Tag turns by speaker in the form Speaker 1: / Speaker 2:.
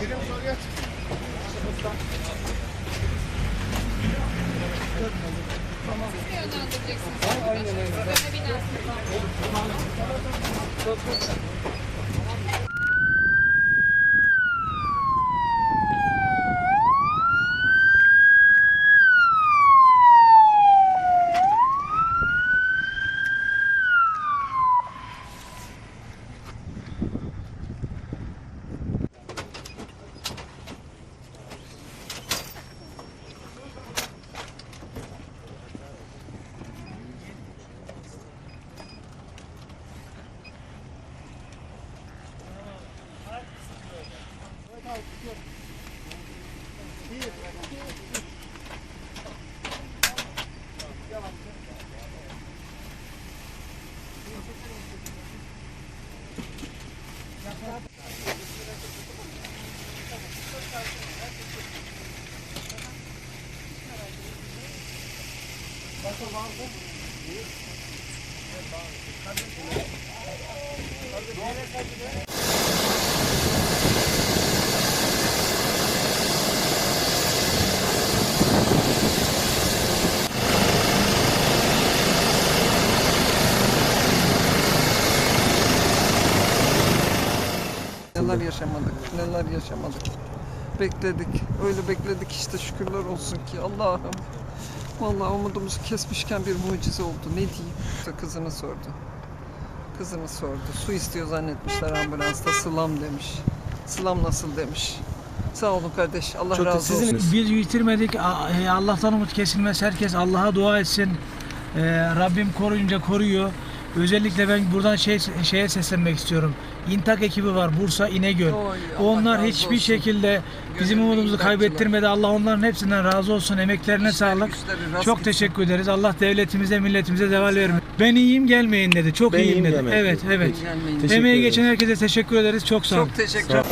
Speaker 1: Birim soruya çıktı. Tamam. Siz
Speaker 2: yönlendireceksiniz. Aynen öyle. Böyle bir nasıl? Çok çok.
Speaker 1: Neler yaşamadık, neler yaşamadık. Bekledik, öyle bekledik işte şükürler olsun ki Allah'ım. Vallahi umudumuzu kesmişken bir mucize oldu. Ne diyeyim? Kızını sordu. Kızını sordu. Su istiyor zannetmişler ambulansta. Sılam demiş. Sılam nasıl demiş. Sağ olun kardeş. Allah Çok razı sizin-
Speaker 3: olsun.
Speaker 4: Biz yitirmedik. E, Allah'tan umut kesilmez. Herkes Allah'a dua etsin. Ee, Rabbim koruyunca koruyor. Özellikle ben buradan şey şeye seslenmek istiyorum. İntak ekibi var Bursa İnegöl.
Speaker 1: Oy, Onlar hiçbir olsun.
Speaker 4: şekilde bizim Gönüllü umudumuzu kaybettirmedi. Allah onların hepsinden razı olsun. Emeklerine İşleri, sağlık.
Speaker 1: Çok gitsin. teşekkür
Speaker 4: ederiz. Allah devletimize, milletimize zeval vermesin. Ben iyiyim gelmeyin dedi. Çok Ben iyiyim iyiyim dedi. Evet, dedi.
Speaker 1: evet.
Speaker 3: Emeği geçen
Speaker 4: herkese teşekkür ederiz. Çok sağ olun. Çok
Speaker 1: teşekkür Sağ ol.